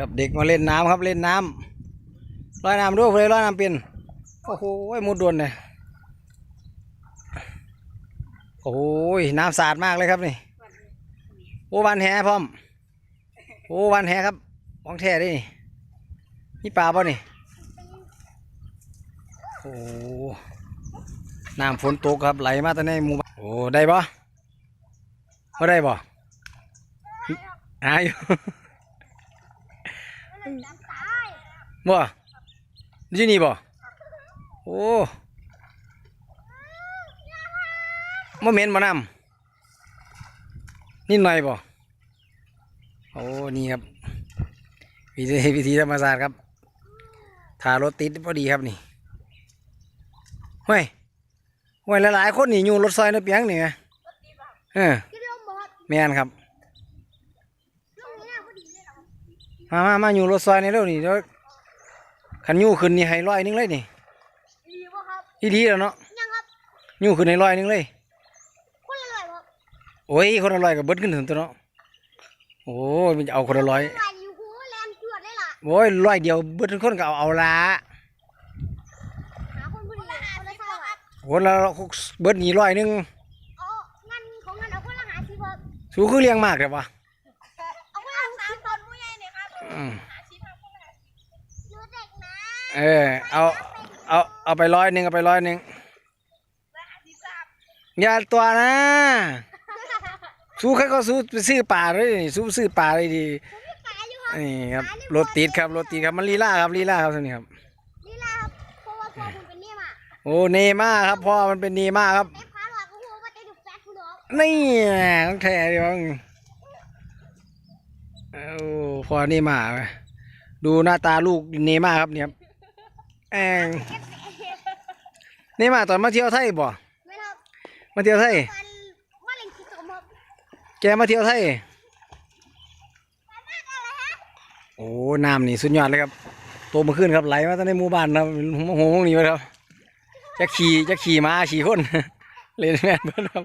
ครับเด็กมาเล่นน้ำครับเล่นน้ำลอยน้ำด้วยเลยลอยน้ำเป็นโอ้โหมุดดวนเลยโอ้ยน้ำสะอาดมากเลยครับนี่โอ้วันแหพร้อมโอ้วันแหครับของแท้เดินี่นี่ปลาป่ะนี่โอ้น้ำฝนตกครับไหลมาแต่ในหมู่บ้านโอ้ได้ปะไม่ได้ปะหาอยู่ บ่อยู่นี่บ่โอ้มาเหม็นมานํนิดหน่อยบ่โอ้นี่ครับวิธีวิธีธรรมศาสตร์ครับถ้ารถติดพอดีครับนี่ห้วยห้วยหลายๆคนนี่อยู่รถซอยในเปียงนี่ไงเออพี่ลมบอกแม่นครับ ลมนี้พอดีเลยเหรอ มามามาอยู่รถซอยนี่เร็วนี่เดี๋ยวขันอยู่ขึ้นนี่ให้ร้อยหนึงเลยนี่ดีป่ะครับอีดีแล้วเนาะยังครับอยู่ขึ้นให้ร้อยหนึงเลย คนละเลยครับโอ้ยคนละร้อยกับเบิดขึ้นถึงตัวเนาะโอ้ยมันจะเอาคนละร้อยไหวอยู่หูแลนจวดเลยล่ะโอ้ยร้อยเดียวเบิดทุกคนก็เอาเอาละหาคนพอดีคนละเท่าครับคนละเบิดหนีร้อยหนึงเอางั้นของงั้นเอาคนละหาสิบครับ สู้คือเลี้ยงมากแต่ปะ เอาคนละสามคนผู้ใหญ่ เนี่ยครับอืมหาสิบครับคนละหาสิบหนูเด็กนะเออ เอา เอา เอาไปร้อยหนึ่งเอาไปร้อยหนึ่งหาสิบสามอย่าตัวนะ สู้ใครก็สู้ไปซื้อปลาเลยนี่สู้ซื้อปลาเลยดีผมมีขายอยู่ครับนี่ครับ รถติดครับ รถติดครับ มันลีลาครับ ลีลาครับท่านี้ครับนี่ล่ะครับ เพราะว่าพ่อผมเป็นเนี่ยมาโอ้ เนม่าครับ พ่อมันเป็นเนม่าครับเต็มขาหลอกก็หัวว่าจะดุแฟตคุณหรอกนี่ต้องแท้ดิวัง โอ้พ่อเนม่าเว้ยดูหน้าตาลูกเนม่าครับเนี่ยครับแองเนม่าตอนมาเที่ยวไทยบ่ไม่ครับมาเที่ยวไทยฟันว่าเล่นขี้สมครับแกมาเที่ยวไทยฟันมากอะไรฮะโอ้น้ำนี่สุดยอดเลยครับโตมาขึ้นครับไหลมาตั้งในหมู่บ้านครับหัวหงนี่มาครับจะขี่จะขี่ม้าขี่คนเล่นแม่นเบิดครับ